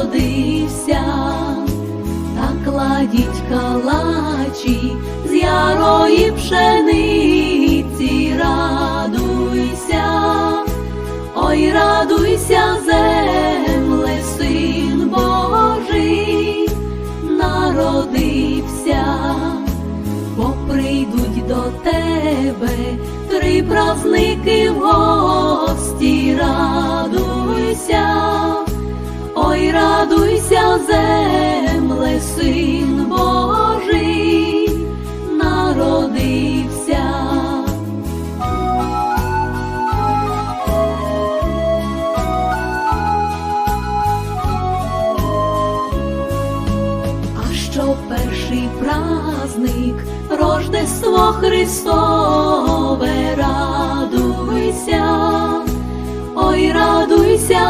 Народився, та кладіть калачі з ярої пшениці, радуйся, ой, радуйся, земле, син Божий, народився, бо прийдуть до тебе три праздники в гості, радуйся, земле, син Божий, народився. А що перший праздник, Рождество Христове, радуйся, ой, радуйся,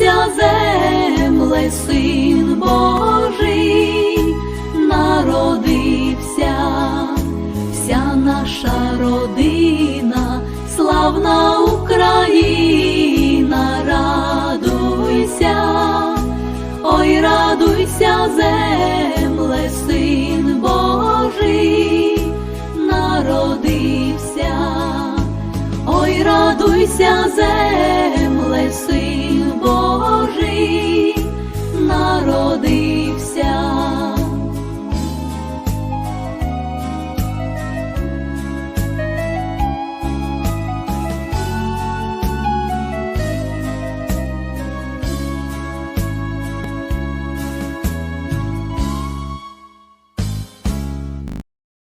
радуйся, земле, син Божий, народився, вся наша родина, славна Україна, радуйся. Ой, радуйся, земле, син Божий, народився, ой, радуйся, земле, син